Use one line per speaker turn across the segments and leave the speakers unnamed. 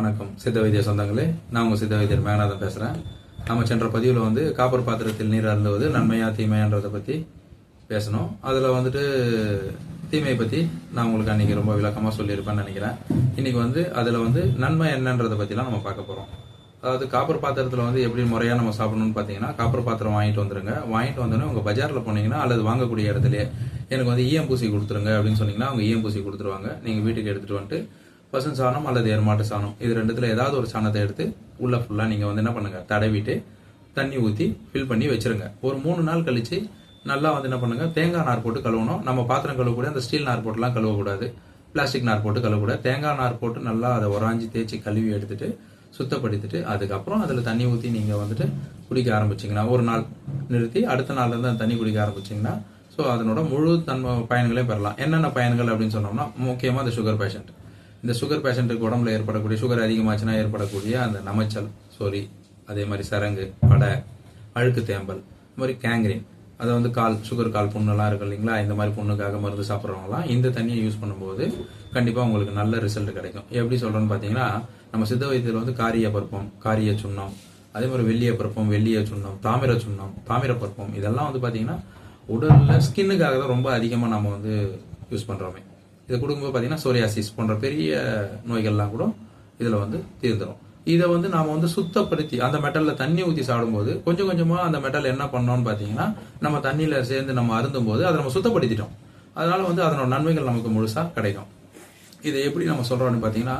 வணக்கம். சித்த வைத்திய சொந்தங்களே நான் உங்கள் சித்த வைத்தியர் மேகநாதன் பேசுகிறேன் நம்ம சென்ற பதிவில் வந்து காப்பர் பாத்திரத்தில் நீர் அருந்துவது நன்மையா தீமையான்றதை பற்றி பேசணும். அதில் வந்துட்டு தீமையை பற்றி நான் உங்களுக்கு அன்றைக்கி ரொம்ப விளக்கமாக சொல்லியிருப்பேன்னு நினைக்கிறேன். இன்றைக்கி வந்து அதில் வந்து நன்மை என்னன்றதை பற்றிலாம் நம்ம பார்க்க போகிறோம் அதாவது காப்பர் பாத்திரத்தில் வந்து எப்படி முறையாக நம்ம சாப்பிடணும்னு பார்த்தீங்கன்னா காப்பர் பாத்திரம் வாங்கிட்டு வந்துருங்க. வாங்கிட்டு வந்தோடனே உங்கள் பஜாரில் போனீங்கன்னா அல்லது வாங்கக்கூடிய இடத்துலையே எனக்கு வந்து ஈயம் பூசி கொடுத்துருங்க அப்படின்னு சொன்னீங்கன்னா அவங்க ஈயம் பூசி கொடுத்துருவாங்க. நீங்கள் வீட்டுக்கு எடுத்துகிட்டு வந்துட்டு பசும் சாணம் அல்லது எருமாட்டு சாணம். இது ரெண்டுத்துல ஏதாவது ஒரு சாணத்தை எடுத்து உள்ள ஃபுல்லா நீங்க வந்து என்ன பண்ணுங்க? தடவிட்டு தண்ணி ஊத்தி ஃபில் பண்ணி வச்சிருங்க. ஒரு மூணு நாள் கழிச்சு நல்லா வந்து என்ன பண்ணுங்க? தேங்காய் நார் போட்டு கழுவணும். நம்ம பாத்திரம் கழுவக்கூடாது அந்த ஸ்டீல் நார் போட்டுலாம் கழுவக்கூடாது. பிளாஸ்டிக் நார் போட்டு கழுவக்கூடாது. தேங்காய் நார் போட்டு நல்லா அதை உராஞ்சி தேய்ச்சி கழுவி எடுத்துட்டு சுத்தப்படுத்திட்டு அதுக்கப்புறம் அதில் தண்ணி ஊற்றி நீங்கள் வந்துட்டு குடிக்க ஆரம்பிச்சிங்கன்னா ஒரு நாள் நிறுத்தி அடுத்த நாள்லேருந்து அந்த தண்ணி குடிக்க ஆரம்பிச்சிங்கன்னா ஸோ அதனோட முழு தன்மை பயன்களையும் பெறலாம். என்னென்ன பயன்கள் அப்படின்னு சொன்னோம்னா முக்கியமாக அந்த சுகர் பேஷண்ட் இந்த சுகர் பேஷண்ட்டுக்கு உடம்புல ஏற்படக்கூடிய சுகர் அதிகமாச்சுன்னா ஏற்படக்கூடிய அந்த நமைச்சல் சொறி அதே மாதிரி சரங்கு படை அழுக்கு தேம்பல் இந்த மாதிரி கேங்க்ரின் அதை வந்து கால் சுகர் கால் புண்ணெல்லாம் இருக்கு இல்லைங்களா? இந்த மாதிரி புண்ணுக்காக மருந்து சாப்பிட்றவங்களாம் இந்த தண்ணியை யூஸ் பண்ணும்போது கண்டிப்பாக உங்களுக்கு நல்ல ரிசல்ட் கிடைக்கும். எப்படி சொல்கிறோன்னு பார்த்தீங்கன்னா நம்ம சித்த வைத்தியத்தில் வந்து காரிய பருப்பம் காரிய சுண்ணம் அதே மாதிரி வெள்ளிய பருப்பம் வெள்ளிய சுண்ணம் தாமிர சுண்ணம் தாமிர பருப்பம் இதெல்லாம் வந்து பார்த்தீங்கன்னா உடலில் ஸ்கின்னுக்காக தான் ரொம்ப அதிகமாக நம்ம வந்து யூஸ் பண்ணுறோமே இதை கொடுக்கும்போது பார்த்தீங்கன்னா சோரியாசிஸ் போன்ற பெரிய நோய்கள்லாம் கூட இதில் வந்து தீர்ந்துடும் இதை வந்து நாம் வந்து சுத்தப்படுத்தி அந்த மெட்டலில் தண்ணி ஊற்றி சாப்பிடும்போது கொஞ்சம் கொஞ்சமாக அந்த மெட்டல் என்ன பண்ணோம்னு பார்த்தீங்கன்னா நம்ம தண்ணியில் சேர்ந்து நம்ம அருந்தும் போது அதை நம்ம சுத்தப்படுத்திட்டோம். அதனால் வந்து அதனோட நன்மைகள் நமக்கு முழுசாக கிடைக்கும். இதை எப்படி நம்ம சொல்கிறோம்னு பார்த்தீங்கன்னா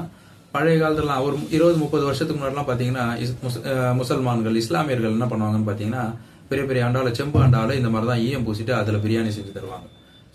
பழைய காலத்துலலாம் ஒரு இருபது முப்பது வருஷத்துக்கு முன்னாடிலாம் பார்த்தீங்கன்னா இஸ்- முஸ்- முசல்மான்கள் இஸ்லாமியர்கள் என்ன பண்ணுவாங்கன்னு பார்த்தீங்கன்னா பெரிய பெரிய அண்டாவில் செம்பு அண்டாவில் இந்த மாதிரி தான் ஈயம் பூசிட்டு அதில் பிரியாணி செஞ்சு தருவாங்க.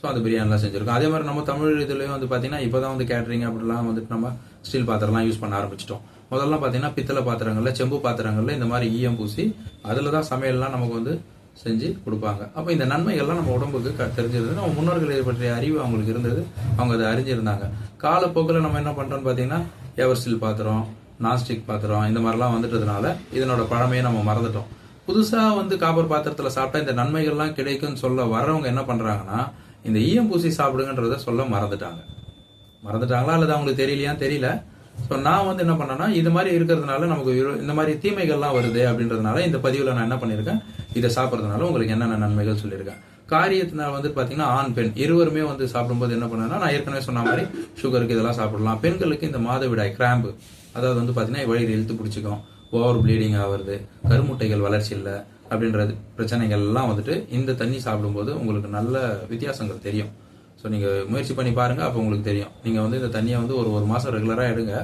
ஸோ அந்த பிரியாணிலாம் செஞ்சுருக்கோம். அதே மாதிரி நம்ம தமிழ் இதுலேயும் வந்து பார்த்தீங்கன்னா இப்போ தான் வந்து கேட்ரிங் அப்படிலாம் வந்துட்டு நம்ம ஸ்டீல் பாத்திரம்லாம் யூஸ் பண்ண ஆரம்பிச்சிட்டோம். முதல்ல பார்த்தீங்கன்னா பித்தளை பாத்திரங்களில் செம்பு பாத்திரங்களில் இந்த மாதிரி ஈயம் பூசி அதில் தான் சமையல்லாம் நமக்கு வந்து செஞ்சு கொடுப்பாங்க. அப்போ இந்த நன்மைகள்லாம் நம்ம உடம்புக்கு க- தெரிஞ்சிருந்தது நம்ம முன்னோர்கள் பற்றிய அறிவு அவங்களுக்கு இருந்தது. அவங்க அதை அறிஞ்சிருந்தாங்க. காலப்போக்கில் நம்ம என்ன பண்ணுறோம்னு பார்த்தீங்கன்னா எவர் ஸ்டீல் பாத்திரம் நான்ஸ்டிக் பாத்திரம் இந்த மாதிரிலாம் வந்துட்டதுனால இதனோட பழமையை நம்ம மறந்துட்டோம். புதுசாக வந்து காப்பர் பாத்திரத்தில் சாப்பிட்டா இந்த நன்மைகள்லாம் கிடைக்கும்னு சொல்ல வர்றவங்க என்ன பண்ணுறாங்கன்னா இந்த ஈயம் பூசி சாப்பிடுங்கன்றத சொல்ல மறந்துட்டாங்க. மறந்துட்டாங்களா அல்லது அவங்களுக்கு தெரியலையான்னு தெரியல. ஸோ நான் வந்து என்ன பண்ணேன்னா இது மாதிரி இருக்கிறதுனால நமக்கு இந்த மாதிரி தீமைகள்லாம் வருது அப்படின்றதுனால இந்த பதிவில் நான் என்ன பண்ணியிருக்கேன் இதை சாப்பிட்றதுனால உங்களுக்கு என்னென்ன நன்மைகள் சொல்லியிருக்கேன். காரியத்தினால் வந்து பார்த்தீங்கன்னா ஆண் பெண் இருவருமே வந்து சாப்பிடும்போது என்ன பண்ணேன்னா நான் ஏற்கனவே சொன்ன மாதிரி சுகருக்கு இதெல்லாம் சாப்பிடலாம். பெண்களுக்கு இந்த மாதவிடாய் கிராம்பு அதாவது வந்து பார்த்தீங்கன்னா வழியில் இழுத்து பிடிச்சிக்கும் ஓவர் ப்ளீடிங் ஆகுறது கருமுட்டைகள் வளர்ச்சி இல்லை அப்படின்றது பிரச்சனைகள் எல்லாம் வந்துட்டு இந்த தண்ணி சாப்பிடும்போது உங்களுக்கு நல்ல வித்தியாசங்கள் தெரியும். ஸோ நீங்கள் முயற்சி பண்ணி பாருங்க அப்போ உங்களுக்கு தெரியும். நீங்கள் வந்து இந்த தண்ணியை வந்து ஒரு ஒரு மாதம் ரெகுலராக எடுங்க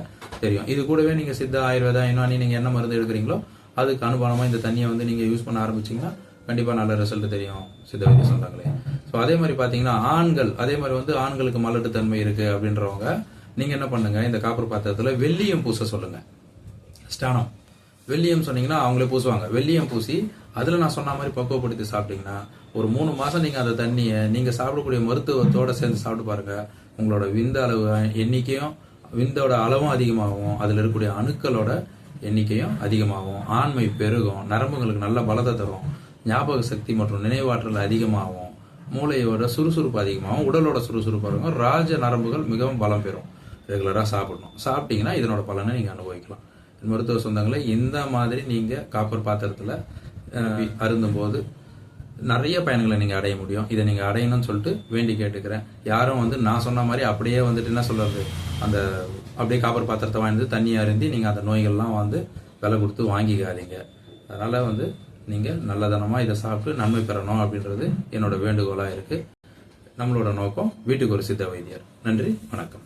தெரியும். இது கூடவே நீங்கள் சித்த ஆயுர்வேதா யுனானி நீங்கள் என்ன மருந்து எடுக்கிறீங்களோ அதுக்கு அனுபவமாக இந்த தண்ணியை வந்து நீங்கள் யூஸ் பண்ண ஆரம்பிச்சீங்கன்னா கண்டிப்பாக நல்ல ரிசல்ட் தெரியும் சித்த வைத்தியம் சொல்கிறாங்களே ஸோ அதே மாதிரி பார்த்தீங்கன்னா ஆண்கள் அதே மாதிரி வந்து ஆண்களுக்கு மலட்டுத்தன்மை இருக்குது அப்படின்றவங்க நீங்கள் என்ன பண்ணுங்கள் இந்த காப்பர் பாத்திரத்தில் வெள்ளியும் பூச சொல்லுங்கள் ஸ்டானம் வெள்ளியம் சொன்னீங்கன்னா அவங்களே பூசுவாங்க. வெள்ளியம் பூசி அதில் நான் சொன்ன மாதிரி பக்குவப்படுத்தி சாப்பிட்டீங்கன்னா ஒரு மூணு மாதம் நீங்கள் அந்த தண்ணியை நீங்கள் சாப்பிடக்கூடிய மருத்துவத்தோடு சேர்ந்து சாப்பிட்டு பாருங்கள் உங்களோட விந்த அளவு எண்ணிக்கையும் விந்தோட அளவும் அதிகமாகும். அதில் இருக்கக்கூடிய அணுக்களோட எண்ணிக்கையும் அதிகமாகும். ஆண்மை பெருகும். நரம்புகளுக்கு நல்ல பலத்தை தரும். ஞாபக சக்தி மற்றும் நினைவாற்றல் அதிகமாகும். மூளையோட சுறுசுறுப்பு அதிகமாகும். உடலோட சுறுசுறுப்பு இருக்கும். ராஜ நரம்புகள் மிகவும் பலம் பெறும். ரெகுலராக சாப்பிடணும். சாப்பிட்டீங்கன்னா இதனோட பலனை நீங்கள் அனுபவிக்கலாம். மருத்துவ சொந்தங்களை இந்த மாதிரி நீங்கள் காப்பர் பாத்திரத்தில் அருந்தும் போது நிறைய பயன்களை நீங்கள் அடைய முடியும். இதை நீங்கள் அடையணும்னு சொல்லிட்டு வேண்டி கேட்டுக்கிறேன். யாரும் வந்து நான் சொன்ன மாதிரி அப்படியே வந்துட்டு என்ன சொல்றது? அந்த அப்படியே காப்பர் பாத்திரத்தை வாங்கி தண்ணி அருந்தி நீங்கள் அந்த நோய்கள்லாம் வந்து விலை கொடுத்து வாங்கிக்காதீங்க. அதனால் வந்து நீங்கள் நல்லதனமாக இதை சாப்பிட்டு நன்மை பெறணும் அப்படின்றது என்னோட வேண்டுகோளாக இருக்குது நம்மளோட நோக்கம் வீட்டுக்கு ஒரு சித்த வைத்தியர். நன்றி வணக்கம்.